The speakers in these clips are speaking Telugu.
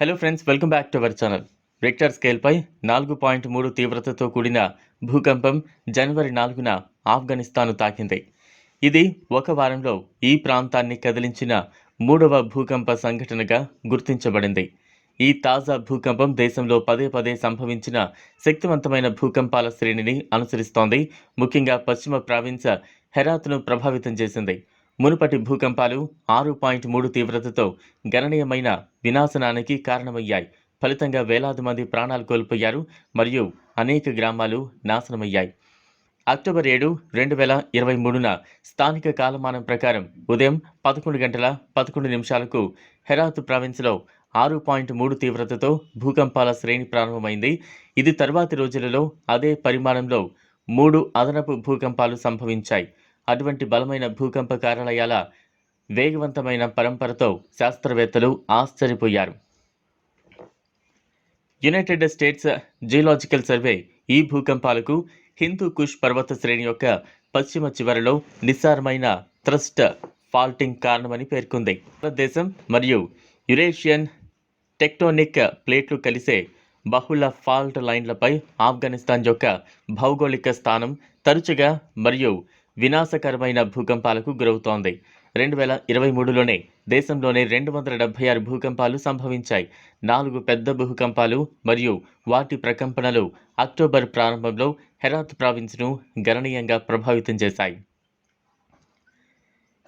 Hello friends welcome back to our channel Richter స్కేల్పై నాలుగు పాయింట్ మూడు తీవ్రతతో కూడిన భూకంపం జనవరి నాలుగున ఆఫ్ఘనిస్తాను తాకింది. ఇది ఒక వారంలో ఈ ప్రాంతాన్ని కదిలించిన మూడవ భూకంప సంఘటనగా గుర్తించబడింది. ఈ తాజా భూకంపం దేశంలో పదే పదే సంభవించిన శక్తివంతమైన భూకంపాల శ్రేణిని అనుసరిస్తోంది. ముఖ్యంగా పశ్చిమ ప్రావిన్స్ హెరాత్ను ప్రభావితం చేసింది. మునుపటి భూకంపాలు ఆరు పాయింట్ మూడు తీవ్రతతో గణనీయమైన వినాశనానికి కారణమయ్యాయి. ఫలితంగా వేలాది మంది ప్రాణాలు కోల్పోయారు మరియు అనేక గ్రామాలు నాశనమయ్యాయి. అక్టోబర్ ఏడు రెండు వేల ఇరవై మూడున స్థానిక కాలమానం ప్రకారం ఉదయం పదకొండు గంటల పదకొండు నిమిషాలకు హెరాత్ ప్రావిన్స్లో ఆరు పాయింట్ మూడు తీవ్రతతో భూకంపాల శ్రేణి ప్రారంభమైంది. ఇది తర్వాతి రోజులలో అదే పరిమాణంలో మూడు అదనపు భూకంపాలు సంభవించాయి. అటువంటి బలమైన భూకంప కార్యాలయాల వేగవంతమైన పరంపరతో శాస్త్రవేత్తలు ఆశ్చర్యపోయారు. యునైటెడ్ స్టేట్స్ జియోలాజికల్ సర్వే ఈ భూకంపాలకు హిందూ కుష్ పర్వత శ్రేణి యొక్క పశ్చిమ చివరలో నిస్సారమైన థ్రస్ట్ ఫాల్టింగ్ కారణమని పేర్కొంది. భారతదేశం మరియు యురేషియన్ టెక్టోనిక్ ప్లేట్లు కలిసే బహుళ ఫాల్ట్ లైన్లపై ఆఫ్ఘనిస్తాన్ యొక్క భౌగోళిక స్థానం తరచుగా మరియు వినాశకరమైన భూకంపాలకు గురవుతోంది. రెండు వేల ఇరవై మూడులోనే దేశంలోనే రెండు వందల డెబ్బై ఆరు భూకంపాలు సంభవించాయి. నాలుగు పెద్ద భూకంపాలు మరియు వాటి ప్రకంపనలు అక్టోబర్ ప్రారంభంలో హెరాత్ ప్రావిన్స్ను గణనీయంగా ప్రభావితం చేశాయి.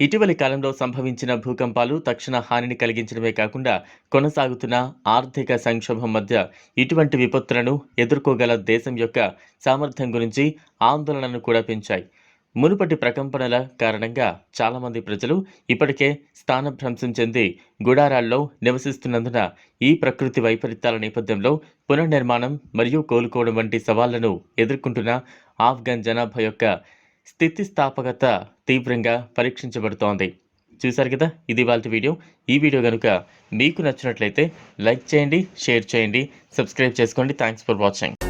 ఇటీవలి కాలంలో సంభవించిన భూకంపాలు తక్షణ హానిని కలిగించడమే కాకుండా కొనసాగుతున్న ఆర్థిక సంక్షోభం మధ్య ఇటువంటి విపత్తులను ఎదుర్కోగల దేశం యొక్క సామర్థ్యం గురించి ఆందోళనను కూడా పెంచాయి. మునుపటి ప్రకంపనల కారణంగా చాలామంది ప్రజలు ఇప్పటికే స్థానభ్రంశం చెంది గుడారాల్లో నివసిస్తున్నందున ఈ ప్రకృతి వైపరీత్యాల నేపథ్యంలో పునర్నిర్మాణం మరియు కోలుకోవడం వంటి సవాళ్ళను ఎదుర్కొంటున్న ఆఫ్ఘన్ జనాభా యొక్క స్థితిస్థాపకత తీవ్రంగా పరీక్షించబడుతోంది. చూశారు కదా? ఇది వాళ్ళ వీడియో. ఈ వీడియో కనుక మీకు నచ్చినట్లయితే లైక్ చేయండి షేర్ చేయండి సబ్స్క్రైబ్ చేసుకోండి. Thanks for watching.